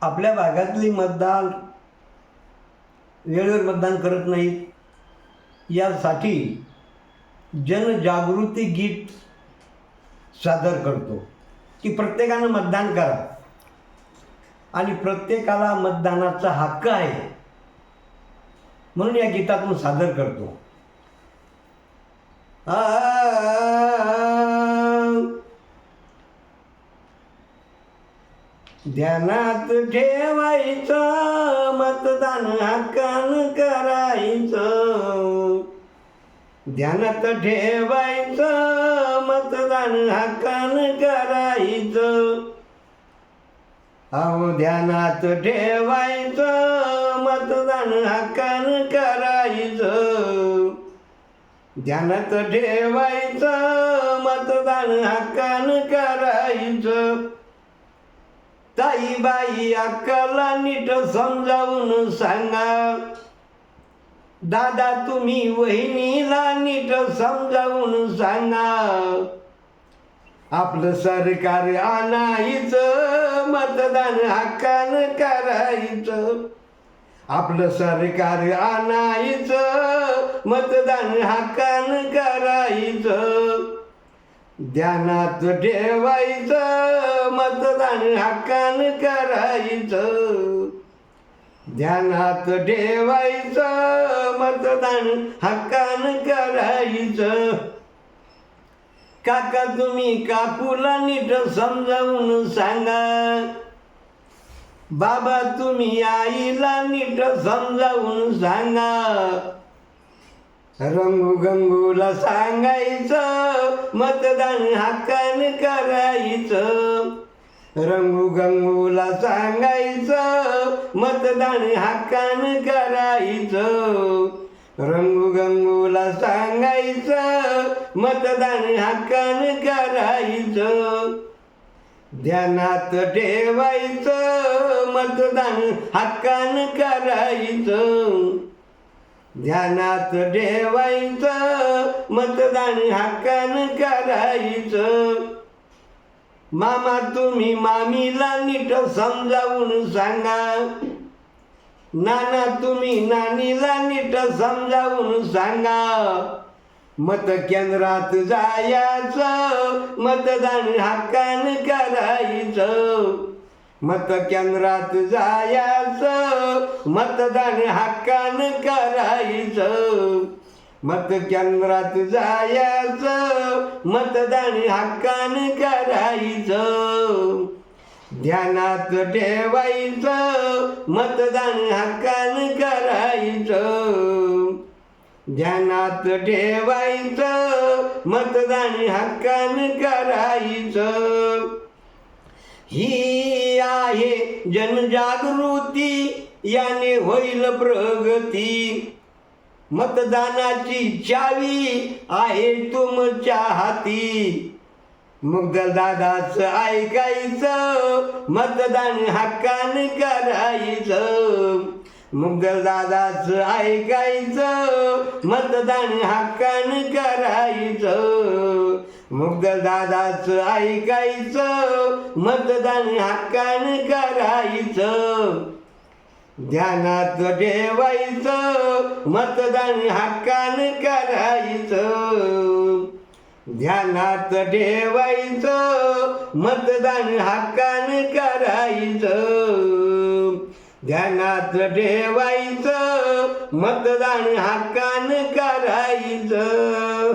आपल्या भागातली मतदार वेळेवर मतदान करत नाहीत. यासाठी जनजागृती गीत सादर करतो. की प्रत्येकानं मतदान करा. आणि प्रत्येकाला मतदानाचा हक्क आहे. म्हणून या गीतातून सादर करतो. आ ध्यानात ठेवायचं मतदान हक्कान करायचं. ध्यानात ठेवायचं मतदान हक्कान करायचं. अहो ध्यानात ठेवायचं मतदान हक्कान करायचं. ध्यानात ठेवायचं मतदान हक्कान करायचं. ताई बाई अक्काला नीट समजावून सांगा. दादा तुम्ही वहिनीला नीट समजावून सांगा. आपलं सरकार आणायचं मतदान हक्कान करायचं. आपलं सरकार आणायचं मतदान हक्कान करायचं. ध्यानात ठेवायचं मतदान हक्कान करायचं. ध्यानात ठेवायचं मतदान हक्कान करायचं. काका तुम्ही काकूला नीट समजावून सांगा. बाबा तुम्ही आईला नीट समजावून सांगा. रंगू गंगूला सांगायचं मतदान हक्कान करायचं. रंगू गंगूला सांगायचं मतदान हक्कान करायचं. रंगू गंगूला सांगायचं मतदान हक्कान करायचं. ध्यानात ठेवायचं मतदान हक्कान करायचं. ध्यानात ठेवायचं मतदान हक्कान करायचं. मामा तुम्ही मामीला नीट समजावून सांगा. नाना तुम्ही नानीला नीट समजावून सांगा. मत केंद्रात जायचं मतदान हक्कान करायचं. मत केंद्रात जायचं मतदान हक्कान करायचं. मत केंद्रात जायचं मतदान हक्कान करायचं. ध्यानात ठेवायचं मतदान हक्कान करायचं. ध्यानात ठेवायचं मतदान हक्कान करायचं. ही आहे जनजागृती याने होईल प्रगती. मतदानाची चावी आहे तुमच्या हाती. मग दादाच ऐकायचं मतदान हक्कान करायचं. मग दादाच ऐकायचं मतदान हक्कान करायचं. मग ऐकायचं मतदान हक्कान करायचं. ध्यानात ठेवायचं मतदान हक्कान करायचं. ध्यानात ठेवायचं मतदान हक्कान करायचं. ध्यानात ठेवायचं मतदान हक्कान करायचं.